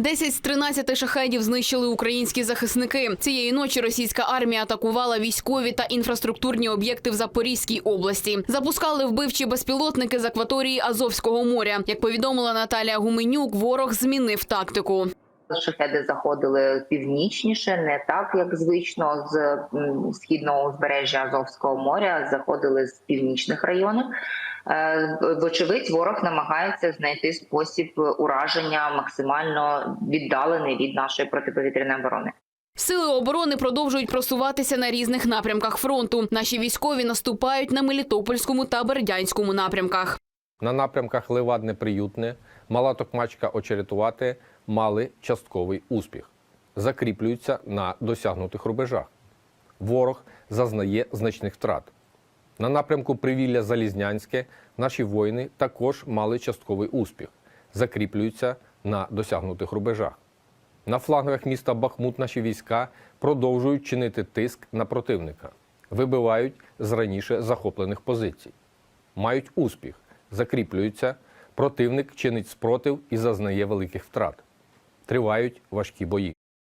10 з 13 шахедів знищили українські захисники. Цієї ночі російська армія атакувала військові та інфраструктурні об'єкти в Запорізькій області. Запускали вбивчі безпілотники з акваторії Азовського моря. Як повідомила Наталія Гуменюк, ворог змінив тактику. Шахеди заходили північніше, не так як звично з східного узбережжя Азовського моря. Заходили з північних районів. Е, Вочевидь, ворог намагається знайти спосіб ураження максимально віддалений від нашої протиповітряної оборони. Сили оборони продовжують просуватися на різних напрямках фронту. Наші військові наступають на Мелітопольському та Бердянському напрямках. На напрямках Левадне Приютне, Мала Токмачка Очеретувати мали частковий успіх, закріплюються на досягнутих рубежах. Ворог зазнає значних втрат. На напрямку Привілля Залізнянське наші воїни також мали частковий успіх, закріплюються на досягнутих рубежах. На флангах міста Бахмут наші війська продовжують чинити тиск на противника, вибивають з раніше захоплених позицій мають успіх, закріплюються, противник чинить спротив і зазнає великих втрат. Тривають важкі бої.